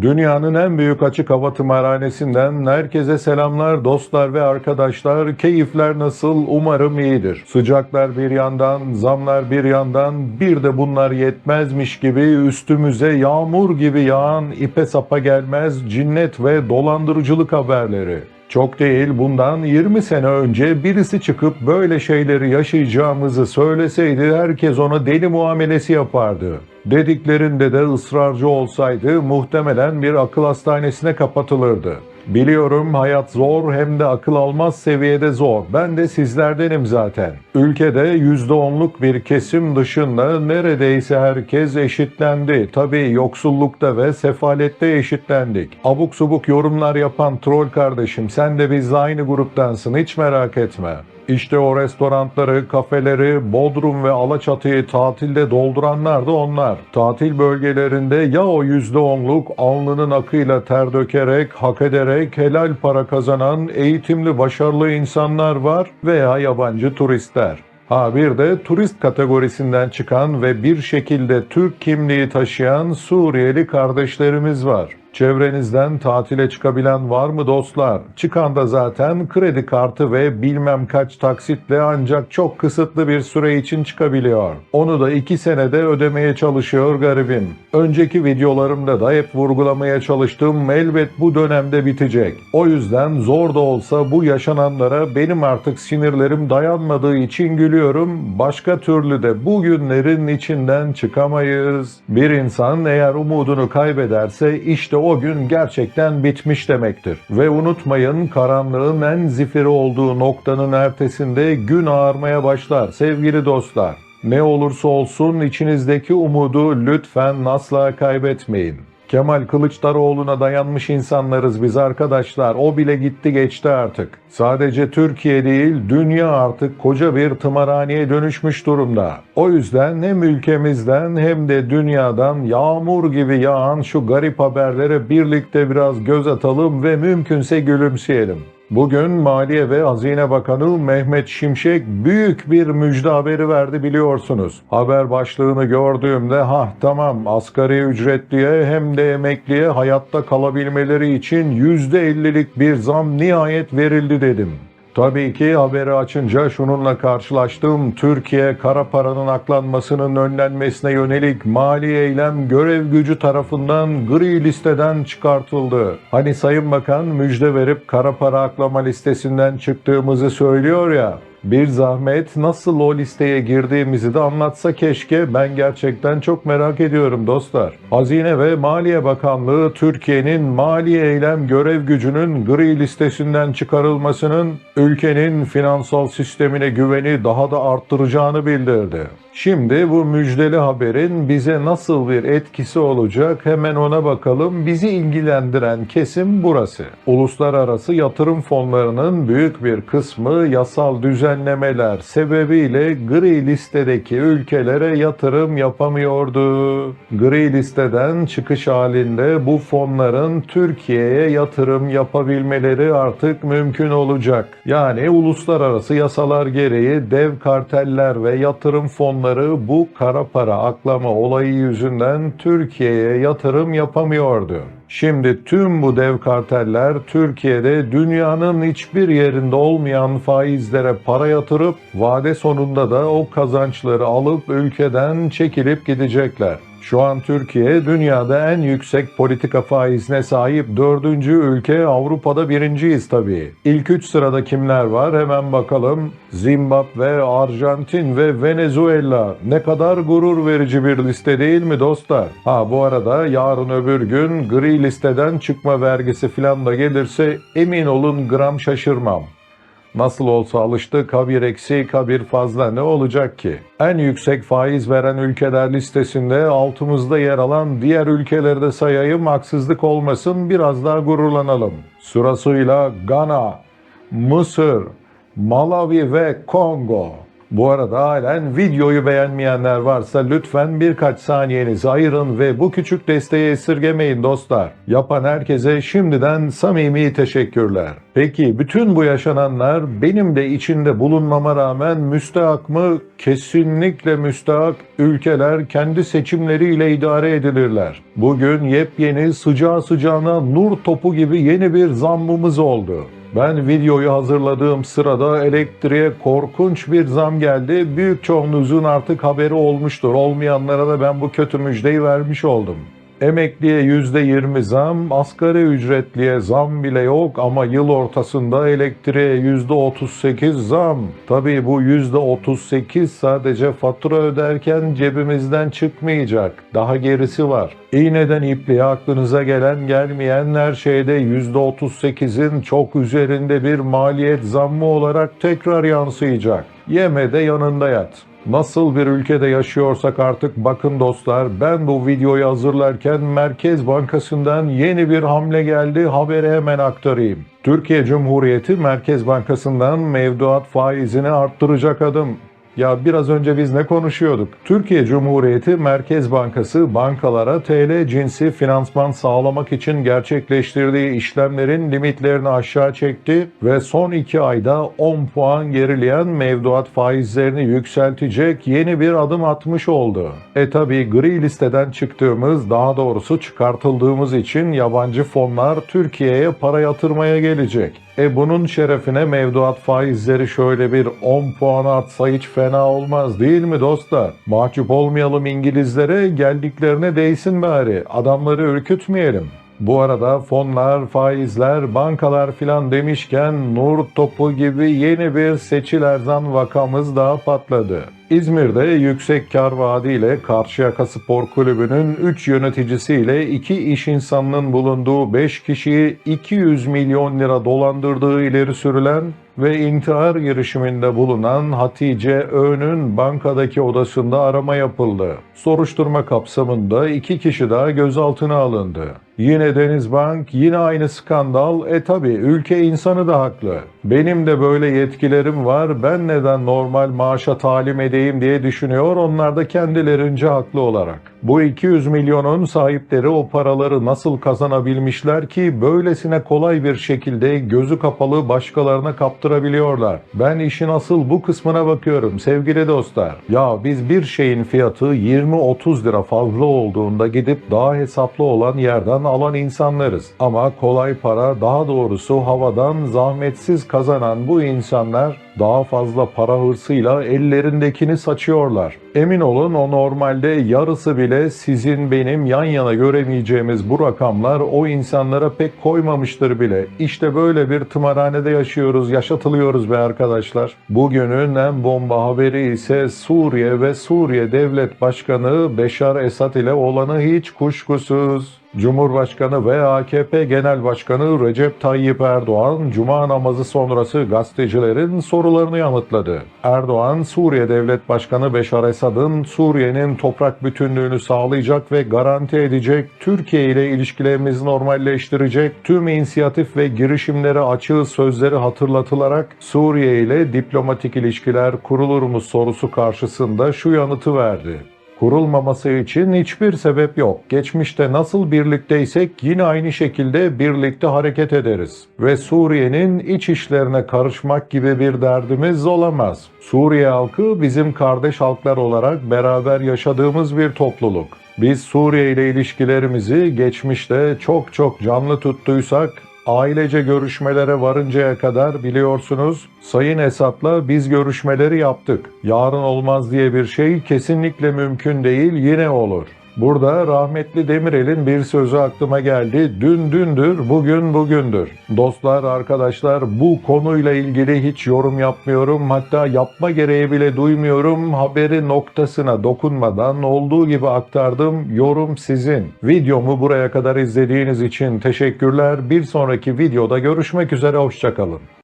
Dünyanın en büyük açık hava tımarhanesinden herkese selamlar dostlar ve arkadaşlar. Keyifler nasıl? Umarım iyidir. Sıcaklar bir yandan, zamlar bir yandan, bir de bunlar yetmezmiş gibi üstümüze yağmur gibi yağan ipe sapa gelmez cinnet ve dolandırıcılık haberleri. Çok değil bundan 20 sene önce birisi çıkıp böyle şeyleri yaşayacağımızı söyleseydi herkes ona deli muamelesi yapardı. Dediklerinde de ısrarcı olsaydı muhtemelen bir akıl hastanesine kapatılırdı. Biliyorum hayat zor hem de akıl almaz seviyede zor. Ben de sizlerdenim zaten. Ülkede %10'luk bir kesim dışında neredeyse herkes eşitlendi. Tabii yoksullukta ve sefalette eşitlendik. Abuk subuk yorumlar yapan troll kardeşim sen de bizle aynı gruptansın hiç merak etme. İşte o restoranları, kafeleri, Bodrum ve Alaçatı'yı tatilde dolduranlar da onlar. Tatil bölgelerinde ya o %10'luk alnının akıyla ter dökerek, hak ederek helal para kazanan eğitimli başarılı insanlar var veya yabancı turistler. Ha bir de turist kategorisinden çıkan ve bir şekilde Türk kimliği taşıyan Suriyeli kardeşlerimiz var. Çevrenizden tatile çıkabilen var mı dostlar? Çıkan da zaten kredi kartı ve bilmem kaç taksitle ancak çok kısıtlı bir süre için çıkabiliyor. Onu da iki senede ödemeye çalışıyor garibim. Önceki videolarımda da hep vurgulamaya çalıştım elbet bu dönemde bitecek. O yüzden zor da olsa bu yaşananlara benim artık sinirlerim dayanmadığı için gülüyorum. Başka türlü de bu günlerin içinden çıkamayız. Bir insan eğer umudunu kaybederse işte o gün gerçekten bitmiş demektir. Ve unutmayın karanlığın en zifiri olduğu noktanın ertesinde gün ağarmaya başlar sevgili dostlar. Ne olursa olsun içinizdeki umudu lütfen asla kaybetmeyin. Kemal Kılıçdaroğlu'na dayanmış insanlarız biz arkadaşlar. O bile gitti geçti artık. Sadece Türkiye değil, dünya artık koca bir tımarhaneye dönüşmüş durumda. O yüzden hem ülkemizden hem de dünyadan yağmur gibi yağan şu garip haberlere birlikte biraz göz atalım ve mümkünse gülümseyelim. Bugün Maliye ve Hazine Bakanı Mehmet Şimşek büyük bir müjde haberi verdi biliyorsunuz. Haber başlığını gördüğümde ha tamam asgari ücretliye hem de emekliye hayatta kalabilmeleri için %50'lik bir zam nihayet verildi dedim. Tabii ki haberi açınca şununla karşılaştım. Türkiye kara paranın aklanmasının önlenmesine yönelik mali eylem görev gücü tarafından gri listeden çıkartıldı. Hani Sayın Bakan müjde verip kara para aklama listesinden çıktığımızı söylüyor ya. Bir zahmet nasıl o listeye girdiğimizi de anlatsa keşke. Ben gerçekten çok merak ediyorum dostlar. Hazine ve Maliye Bakanlığı Türkiye'nin mali eylem görev gücünün gri listesinden çıkarılmasının ülkenin finansal sistemine güveni daha da arttıracağını bildirdi. Şimdi bu müjdeli haberin bize nasıl bir etkisi olacak hemen ona bakalım. Bizi ilgilendiren kesim burası. Uluslararası yatırım fonlarının büyük bir kısmı yasal düzenlemeler sebebiyle gri listedeki ülkelere yatırım yapamıyordu. Gri listeden çıkış halinde bu fonların Türkiye'ye yatırım yapabilmeleri artık mümkün olacak. Yani uluslararası yasalar gereği dev karteller ve yatırım fonları bu kara para aklama olayı yüzünden Türkiye'ye yatırım yapamıyordu. Şimdi tüm bu dev karteller Türkiye'de dünyanın hiçbir yerinde olmayan faizlere para yatırıp vade sonunda da o kazançları alıp ülkeden çekilip gidecekler. Şu an Türkiye dünyada en yüksek politika faizine sahip dördüncü ülke Avrupa'da birinciyiz tabii. İlk üç sırada kimler var hemen bakalım. Zimbabwe, Arjantin ve Venezuela. Ne kadar gurur verici bir liste değil mi dostlar? Ha bu arada yarın öbür gün gri listeden çıkma vergisi filan da gelirse emin olun gram şaşırmam. Nasıl olsa alıştık kabir eksi kabir fazla ne olacak ki? En yüksek faiz veren ülkeler listesinde altımızda yer alan diğer ülkeleri de sayayım haksızlık olmasın biraz daha gururlanalım. Sırasıyla Gana, Mısır, Malawi ve Kongo. Bu arada halen videoyu beğenmeyenler varsa lütfen birkaç saniyenizi ayırın ve bu küçük desteği esirgemeyin dostlar. Yapan herkese şimdiden samimi teşekkürler. Peki bütün bu yaşananlar benim de içinde bulunmama rağmen müstahak mı? Kesinlikle müstahak. Ülkeler kendi seçimleriyle idare edilirler. Bugün yepyeni sıcağı sıcağına nur topu gibi yeni bir zammımız oldu. Ben videoyu hazırladığım sırada elektriğe korkunç bir zam geldi. Büyük çoğunluğunuzun artık haberi olmuştur. Olmayanlara da ben bu kötü müjdeyi vermiş oldum. Emekliye %20 zam, asgari ücretliye zam bile yok ama yıl ortasında elektriğe %38 zam. Tabii bu %38 sadece fatura öderken cebimizden çıkmayacak. Daha gerisi var. İğneden ipliğe aklınıza gelen gelmeyen her şeyde %38'in çok üzerinde bir maliyet zammı olarak tekrar yansıyacak. Yeme de yanında yat. Nasıl bir ülkede yaşıyorsak artık bakın dostlar ben bu videoyu hazırlarken Merkez Bankası'ndan yeni bir hamle geldi haberi hemen aktarayım. Türkiye Cumhuriyeti Merkez Bankası'ndan mevduat faizini arttıracak adım. Ya biraz önce biz ne konuşuyorduk? Türkiye Cumhuriyeti Merkez Bankası bankalara TL cinsi finansman sağlamak için gerçekleştirdiği işlemlerin limitlerini aşağı çekti ve son 2 ayda 10 puan gerileyen mevduat faizlerini yükseltecek yeni bir adım atmış oldu. E tabi gri listeden çıktığımız daha doğrusu çıkartıldığımız için yabancı fonlar Türkiye'ye para yatırmaya gelecek. E bunun şerefine mevduat faizleri şöyle bir 10 puan artsa hiç fena olmaz değil mi dostlar? Mahcup olmayalım İngilizlere geldiklerine değsin bari. Adamları ürkütmeyelim. Bu arada fonlar, faizler, bankalar filan demişken nur topu gibi yeni bir seçil erzan vakamız daha patladı. İzmir'de yüksek kar vaadiyle Karşıyaka Spor Kulübü'nün 3 yöneticisiyle 2 iş insanının bulunduğu 5 kişiyi 200 milyon lira dolandırdığı ileri sürülen ve intihar girişiminde bulunan Hatice Ö'nün bankadaki odasında arama yapıldı. Soruşturma kapsamında iki kişi daha gözaltına alındı. Yine Denizbank, yine aynı skandal. E tabi ülke insanı da haklı. Benim de böyle yetkilerim var. Ben neden normal maaşa talim edeyim diye düşünüyor. Onlar da kendilerince haklı olarak. Bu 200 milyonun sahipleri o paraları nasıl kazanabilmişler ki böylesine kolay bir şekilde gözü kapalı başkalarına kaptırabiliyorlar. Ben işin asıl bu kısmına bakıyorum sevgili dostlar. Ya biz bir şeyin fiyatı 20-30 lira fazla olduğunda gidip daha hesaplı olan yerden alan insanlarız. Ama kolay para daha doğrusu havadan zahmetsiz kazanan bu insanlar daha fazla para hırsıyla ellerindekini saçıyorlar. Emin olun o normalde yarısı bile sizin benim yan yana göremeyeceğimiz bu rakamlar o insanlara pek koymamıştır bile. İşte böyle bir tımarhanede yaşıyoruz, yaşatılıyoruz be arkadaşlar. Bugünün en bomba haberi ise Suriye ve Suriye Devlet Başkanı Beşar Esad ile olanı hiç kuşkusuz. Cumhurbaşkanı ve AKP Genel Başkanı Recep Tayyip Erdoğan, Cuma namazı sonrası gazetecilerin sorularını yanıtladı. Erdoğan, Suriye Devlet Başkanı Beşar Esad'ın Suriye'nin toprak bütünlüğünü sağlayacak ve garanti edecek, Türkiye ile ilişkilerimizi normalleştirecek, tüm inisiyatif ve girişimlere açığı sözleri hatırlatılarak Suriye ile diplomatik ilişkiler kurulur mu sorusu karşısında şu yanıtı verdi. Kurulmaması için hiçbir sebep yok. Geçmişte nasıl birlikteysek yine aynı şekilde birlikte hareket ederiz. Ve Suriye'nin iç işlerine karışmak gibi bir derdimiz olamaz. Suriye halkı bizim kardeş halklar olarak beraber yaşadığımız bir topluluk. Biz Suriye ile ilişkilerimizi geçmişte çok çok canlı tuttuysak ailece görüşmelere varıncaya kadar biliyorsunuz Sayın Esat'la biz görüşmeleri yaptık. Yarın olmaz diye bir şey kesinlikle mümkün değil yine olur. Burada rahmetli Demirel'in bir sözü aklıma geldi. Dün dündür, bugün bugündür. Dostlar, arkadaşlar bu konuyla ilgili hiç yorum yapmıyorum. Hatta yapma gereği bile duymuyorum. Haberi noktasına dokunmadan olduğu gibi aktardım. Yorum sizin. Videomu buraya kadar izlediğiniz için teşekkürler. Bir sonraki videoda görüşmek üzere. Hoşçakalın.